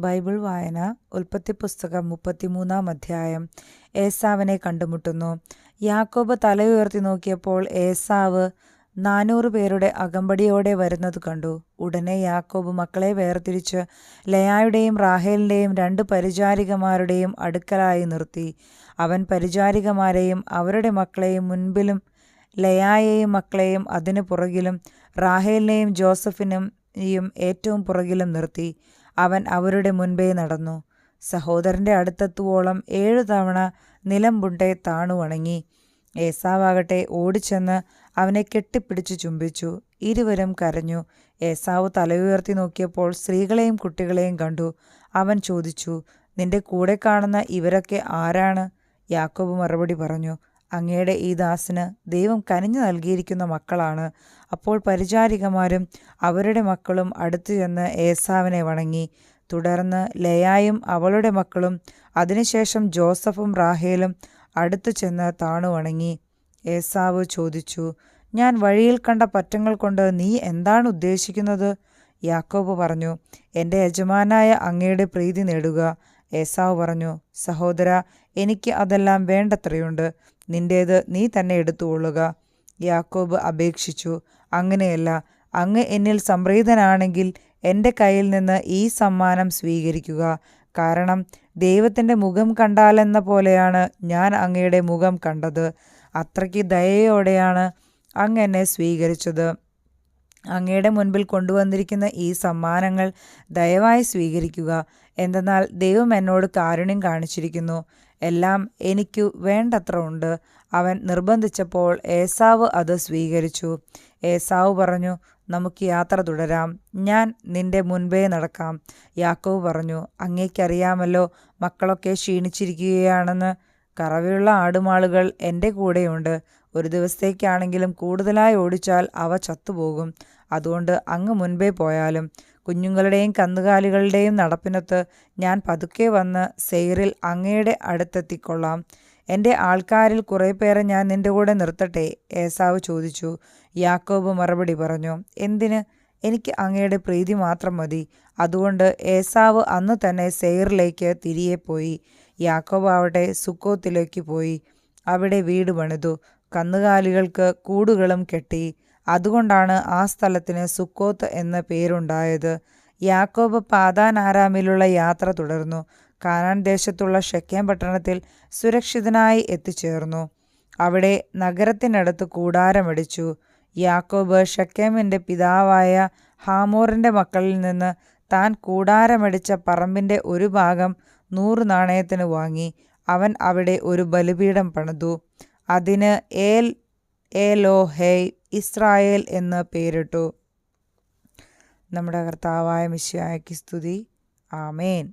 Bible വായന ഉൽപ്പത്തി പുസ്തകം മുപ്പത്തിമൂന്നാം അധ്യായം. ഏസാവിനെ കണ്ടുമുട്ടുന്നു. യാക്കോബ് തല ഉയർത്തി നോക്കിയപ്പോൾ ഏസാവ് നാനൂറ് പേരുടെ അകമ്പടിയോടെ വരുന്നത് കണ്ടു. ഉടനെ യാക്കോബ് മക്കളെ വേർതിരിച്ച് ലയായുടെയും റാഹേലിന്റെയും രണ്ട് പരിചാരികമാരുടെയും അടുക്കലായി നിർത്തി. അവൻ പരിചാരികമാരെയും അവരുടെ മക്കളെയും മുൻപിലും ലയായെയും മക്കളെയും അതിനു പുറകിലും റാഹേലിനെയും ജോസഫിനെയും ഏറ്റവും പുറകിലും നിർത്തി. അവൻ അവരുടെ മുൻപേ നടന്നു. സഹോദരന്റെ അടുത്തെത്തുവോളം ഏഴു തവണ നിലംപുണ്ടെ താണു വണങ്ങി ഏസാവാകട്ടെ ഓടിച്ചെന്ന് അവനെ കെട്ടിപ്പിടിച്ചു ചുംബിച്ചു. ഇരുവരും കരഞ്ഞു. ഏസാവ് തലയുയർത്തി നോക്കിയപ്പോൾ സ്ത്രീകളെയും കുട്ടികളെയും കണ്ടു. അവൻ ചോദിച്ചു നിന്റെ കൂടെ കാണുന്ന ഇവരൊക്കെ ആരാണ്? യാക്കോബ് മറുപടി പറഞ്ഞു അങ്ങയുടെ ഈ ദാസിന് ദൈവം കനിഞ്ഞു നൽകിയിരിക്കുന്ന മക്കളാണ്. അപ്പോൾ പരിചാരികമാരും അവരുടെ മക്കളും അടുത്തു ചെന്ന് ഏസാവിനെ വണങ്ങി. തുടർന്ന് ലയായും അവളുടെ മക്കളും അതിനുശേഷം ജോസഫും റാഹേലും അടുത്തു ചെന്ന് താണു വണങ്ങി. ഏസാവ് ചോദിച്ചു ഞാൻ വഴിയിൽ കണ്ട പറ്റങ്ങൾ കൊണ്ട് നീ എന്താണ് ഉദ്ദേശിക്കുന്നത്? യാക്കോബ് പറഞ്ഞു എന്റെ യജമാനായ അങ്ങയുടെ പ്രീതി നേടുക. ഏസാവ് പറഞ്ഞു സഹോദര എനിക്ക് അതെല്ലാം വേണ്ടത്രയുണ്ട്. നിന്റേത് നീ തന്നെ എടുത്തുകൊള്ളുക. യാക്കോബ് അപേക്ഷിച്ചു അങ്ങനെയല്ല അങ്ങ് എന്നിൽ സംപ്രീതനാണെങ്കിൽ എന്റെ കയ്യിൽ നിന്ന് ഈ സമ്മാനം സ്വീകരിക്കുക. കാരണം ദൈവത്തിന്റെ മുഖം കണ്ടാലെന്ന പോലെയാണ് ഞാൻ അങ്ങയുടെ മുഖം കണ്ടത്. അത്രയ്ക്ക് ദയയോടെയാണ് അങ്ങ് എന്നെ സ്വീകരിച്ചത്. അങ്ങയുടെ മുൻപിൽ കൊണ്ടുവന്നിരിക്കുന്ന ഈ സമ്മാനങ്ങൾ ദയവായി സ്വീകരിക്കുക. എന്തെന്നാൽ ദൈവം എന്നോട് കാരുണ്യം കാണിച്ചിരിക്കുന്നു. എല്ലാം എനിക്കു വേണ്ടത്ര ഉണ്ട്. അവൻ നിർബന്ധിച്ചപ്പോൾ ഏസാവ് അത് സ്വീകരിച്ചു. ഏസാവ് പറഞ്ഞു നമുക്ക് യാത്ര തുടരാം. ഞാൻ നിന്റെ മുൻപേ നടക്കാം. യാക്കോവ് പറഞ്ഞു അങ്ങേക്കറിയാമല്ലോ മക്കളൊക്കെ ക്ഷീണിച്ചിരിക്കുകയാണെന്ന്. കറവയുള്ള ആടുമാളുകൾ എന്റെ കൂടെയുണ്ട്. ഒരു ദിവസത്തേക്കാണെങ്കിലും കൂടുതലായി ഓടിച്ചാൽ അവ ചത്തുപോകും. അതുകൊണ്ട് അങ്ങ് മുൻപേ പോയാലും കുഞ്ഞുങ്ങളുടെയും കന്നുകാലികളുടെയും നടപ്പിനൊത്ത് ഞാൻ പതുക്കെ വന്ന് സെയറിൽ അങ്ങയുടെ അടുത്തെത്തിക്കൊള്ളാം. എന്റെ ആൾക്കാരിൽ കുറേ പേരെ ഞാൻ നിന്റെ കൂടെ നിർത്തട്ടെ? ഏസാവ് ചോദിച്ചു. യാക്കോബ് മറുപടി പറഞ്ഞു എന്തിന്? എനിക്ക് അങ്ങയുടെ പ്രീതി മാത്രം മതി. അതുകൊണ്ട് ഏസാവ് അന്ന് തന്നെ സെയറിലേക്ക് തിരികെ പോയി. യാക്കോബ് ആവട്ടെ സുക്കോത്തിലേക്ക് പോയി. അവിടെ വീട് പണിതു. കന്നുകാലികൾക്ക് കൂടുകളും കെട്ടി. അതുകൊണ്ടാണ് ആ സ്ഥലത്തിന് സുക്കോത്ത് എന്ന പേരുണ്ടായത്. യാക്കോബ് പാതാനാരാമിലുള്ള യാത്ര തുടർന്നു. കാനാൻ ദേശത്തുള്ള ഷെക്കേം പട്ടണത്തിൽ സുരക്ഷിതനായി എത്തിച്ചേർന്നു. അവിടെ നഗരത്തിനടുത്ത് കൂടാരമടിച്ചു. യാക്കോബ് ഷെക്കേമിന്റെ പിതാവായ ഹാമോറിന്റെ മക്കളിൽ നിന്ന് താൻ കൂടാരമടിച്ച പറമ്പിന്റെ ഒരു ഭാഗം നൂറ് നാണയത്തിന് വാങ്ങി. അവൻ അവിടെ ഒരു ബലിപീഠം പണിതു. അതിന് ഏൽ ഏലോഹേയ് ഇസ്രായേൽ എന്ന് പേരിട്ടു. നമ്മുടെ കർത്താവായ മിശ്യായ്ക്ക് സ്തുതി. ആമേൻ.